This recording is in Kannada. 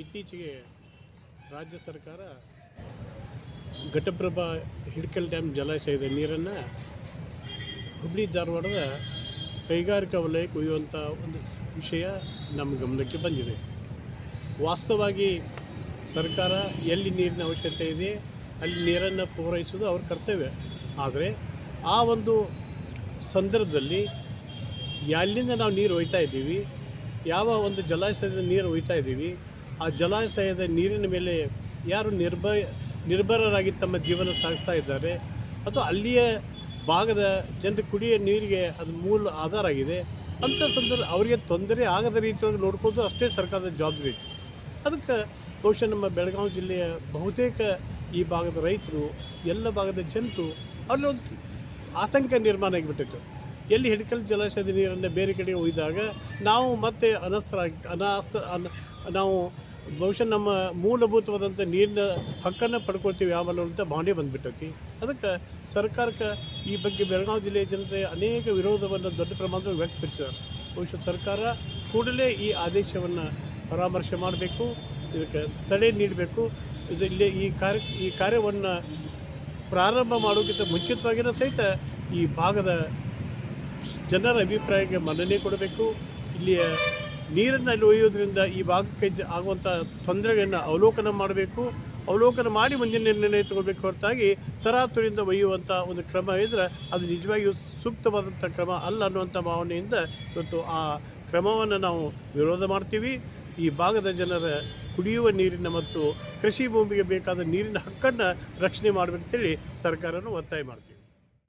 ಇತ್ತೀಚೆಗೆ ರಾಜ್ಯ ಸರ್ಕಾರ ಘಟಪ್ರಭಾ ಹಿಡ್ಕಲ್ ಡ್ಯಾಮ್ ಜಲಾಶಯದ ನೀರನ್ನು ಹುಬ್ಬಳ್ಳಿ ಧಾರವಾಡದ ಕೈಗಾರಿಕಾ ವಲಯಕ್ಕೆ ಒಯ್ಯುವಂಥ ಒಂದು ವಿಷಯ ನಮ್ಮ ಗಮನಕ್ಕೆ ಬಂದಿದೆ. ವಾಸ್ತವವಾಗಿ ಸರ್ಕಾರ ಎಲ್ಲಿ ನೀರಿನ ಅವಶ್ಯಕತೆ ಇದೆ, ಅಲ್ಲಿ ನೀರನ್ನು ಪೂರೈಸೋದು ಅವ್ರ ಕರ್ತವ್ಯ. ಆದರೆ ಆ ಒಂದು ಸಂದರ್ಭದಲ್ಲಿ ಎಲ್ಲಿಂದ ನಾವು ನೀರು ಒಯ್ತಾ ಇದ್ದೀವಿ, ಯಾವ ಒಂದು ಜಲಾಶಯದ ನೀರು ಒಯ್ತಾ ಇದ್ದೀವಿ ಆ ಜಲಾಶಯದ ನೀರಿನ ಮೇಲೆ ಯಾರು ನಿರ್ಭಯ, ನಿರ್ಭರರಾಗಿ ತಮ್ಮ ಜೀವನ ಸಾಗಿಸ್ತಾ ಇದ್ದಾರೆ ಅಥವಾ ಅಲ್ಲಿಯ ಭಾಗದ ಜನರು ಕುಡಿಯೋ ನೀರಿಗೆ ಅದು ಮೂಲ ಆಧಾರ ಆಗಿದೆ, ಅಂಥ ಸಂದರ್ಭ ಅವರಿಗೆ ತೊಂದರೆ ಆಗದ ರೀತಿಯೊಳಗೆ ನೋಡ್ಕೊಂಡು ಅಷ್ಟೇ ಸರ್ಕಾರದ ಜವಾಬ್ದಾರಿ ಐತಿ. ಅದಕ್ಕೆ ಬಹುಶಃ ನಮ್ಮ ಬೆಳಗಾವಿ ಜಿಲ್ಲೆಯ ಬಹುತೇಕ ಈ ಭಾಗದ ರೈತರು, ಎಲ್ಲ ಭಾಗದ ಜನರು ಅಲ್ಲಿ ಒಂದು ಆತಂಕ ನಿರ್ಮಾಣ ಆಗಿಬಿಟ್ಟಿತ್ತು. ಎಲ್ಲಿ ಹಿಡಿಕಲ್ ಜಲಾಶಯದ ನೀರನ್ನು ಬೇರೆ ಕಡೆ ಒಯ್ದಾಗ ನಾವು ಮತ್ತೆ ಅನಸ್ತ್ರ, ಅನಾಸ್ತ್ರ, ಅನ, ನಾವು ಬಹುಶಃ ನಮ್ಮ ಮೂಲಭೂತವಾದಂಥ ನೀರಿನ ಹಕ್ಕನ್ನು ಪಡ್ಕೊಳ್ತೀವಿ ಆಮೇಲೆ ಅಂತ ಭಾವನೆ ಬಂದುಬಿಟ್ಟೈತಿ. ಅದಕ್ಕೆ ಸರ್ಕಾರಕ್ಕೆ ಈ ಬಗ್ಗೆ ಬೆಳಗಾವಿ ಜಿಲ್ಲೆಯ ಜನತೆ ಅನೇಕ ವಿರೋಧವನ್ನು ದೊಡ್ಡ ಪ್ರಮಾಣದಲ್ಲಿ ವ್ಯಕ್ತಪಡಿಸಿದ್ದಾರೆ. ಬಹುಶಃ ಸರ್ಕಾರ ಕೂಡಲೇ ಈ ಆದೇಶವನ್ನು ಪರಾಮರ್ಶೆ ಮಾಡಬೇಕು, ಇದಕ್ಕೆ ತಡೆ ನೀಡಬೇಕು. ಇದು ಇಲ್ಲಿ ಈ ಕಾರ್ಯ, ಈ ಕಾರ್ಯವನ್ನು ಪ್ರಾರಂಭ ಮಾಡೋಕ್ಕಿಂತ ಮುಂಚಿತವಾಗಿನ ಸಹಿತ ಈ ಭಾಗದ ಜನರ ಅಭಿಪ್ರಾಯಕ್ಕೆ ಮನ್ನಣೆ ಕೊಡಬೇಕು. ಇಲ್ಲಿಯ ನೀರನ್ನು ಅಲ್ಲಿ ಒಯ್ಯೋದ್ರಿಂದ ಈ ಭಾಗಕ್ಕೆ ಆಗುವಂಥ ತೊಂದರೆಗಳನ್ನು ಅವಲೋಕನ ಮಾಡಬೇಕು, ಅವಲೋಕನ ಮಾಡಿ ಮುಂದಿನ ನಿರ್ಣಯ ತಗೋಬೇಕು ಹೊರತಾಗಿ ತರಾತುರಿಯಿಂದ ಒಯ್ಯುವಂಥ ಒಂದು ಕ್ರಮ ಇದ್ದರೆ ಅದು ನಿಜವಾಗಿಯೂ ಸೂಕ್ತವಾದಂಥ ಕ್ರಮ ಅಲ್ಲ ಅನ್ನುವಂಥ ಭಾವನೆಯಿಂದ ಇವತ್ತು ಆ ಕ್ರಮವನ್ನು ನಾವು ವಿರೋಧ ಮಾಡ್ತೀವಿ. ಈ ಭಾಗದ ಜನರ ಕುಡಿಯುವ ನೀರಿನ ಮತ್ತು ಕೃಷಿ ಭೂಮಿಗೆ ಬೇಕಾದ ನೀರಿನ ಹಕ್ಕನ್ನು ರಕ್ಷಣೆ ಮಾಡಬೇಕಂತೇಳಿ ಸರ್ಕಾರವನ್ನು ಒತ್ತಾಯ ಮಾಡ್ತೀವಿ.